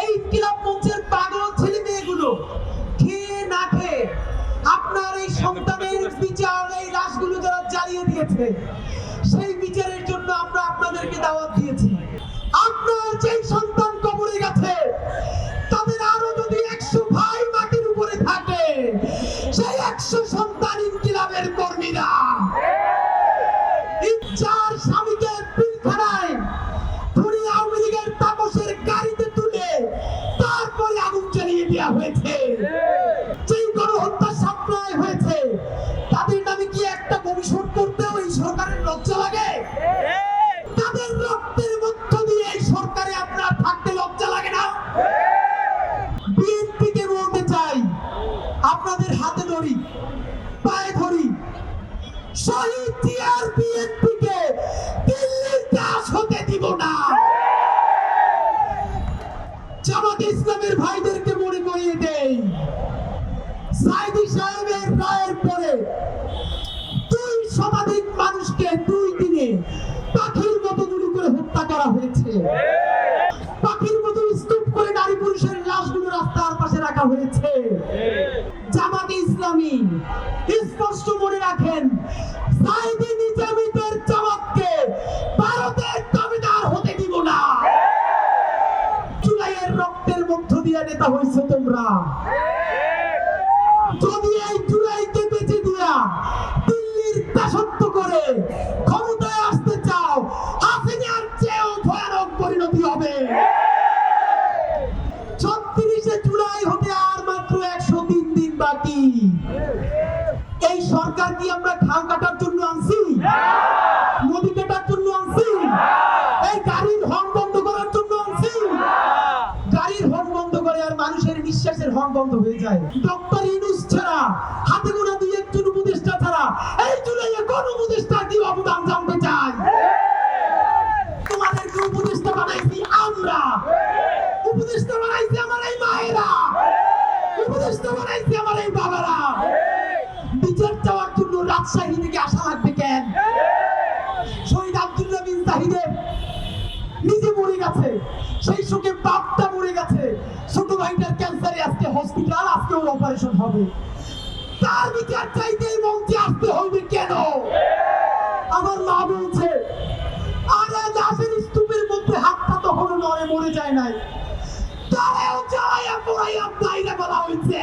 এই ইনকিলাব মঞ্চের পাগল ছেলে মেয়েগুলো খেয়ে না খেয়ে আপনার এই সন্তানের বিচার, এই লাশগুলো যারা জ্বালিয়ে দিয়েছে, সেই বিচারের জন্য আমরা আপনাদেরকে দাওয়াত দিয়েছি। আপনার যেই সন্তান হাতে ধরি, পায়ে ধরি। শহীদ টিআর বিএনপিকে দিল্লির দাস হতে দিব না। জামাত ইসলামের ভাইদেরকে মনে করিয়ে দেই। সাইদি সাহেবের রায়ের পরে রাখা হয়েছে। জামাতে ইসলামী স্পষ্ট মনে রাখেন হয়েছে তোমরা। করে ক্ষমতায় আসতে চাও পরিণতি হবে। বাকি এই সরকার কি আমরা খাল কাটার জন্য আনছি? নদী কাটার জন্য আনছি? এই গাড়ির হর্ন বন্ধ করার জন্য আনছি? গাড়ির হর্ন বন্ধ করে আর মানুষের নিঃশ্বাসের হর্ন বন্ধ হয়ে যায়। ডক্টর ইউনুস ছাড়া, হাতে গোনা দুই একজন উপদেষ্টা ছাড়া, এই জুলাইয়ে কোন উপদেষ্টা রাজশাহী থেকে আসা লাগবে কেন? শহীদ আব্দুল্লাহ বিন জাহিদের নিজে মরে গেছে। সেই শোকে বাপটা মরে গেছে। ছোট ভাইটার ক্যান্সারে আজকে হসপিটাল আজকে ওর অপারেশন হবে। তার বিচার চাইতে এই মঞ্চে আসতে হবে কেন? আমার মা বলছে, আরে লাশের স্তূপের মধ্যে হাতটা তখনও নড়ে মরে যায় নাই। তারেও জ্বালাইয়া পোড়াইয়া বাইরে বলা হয়েছে।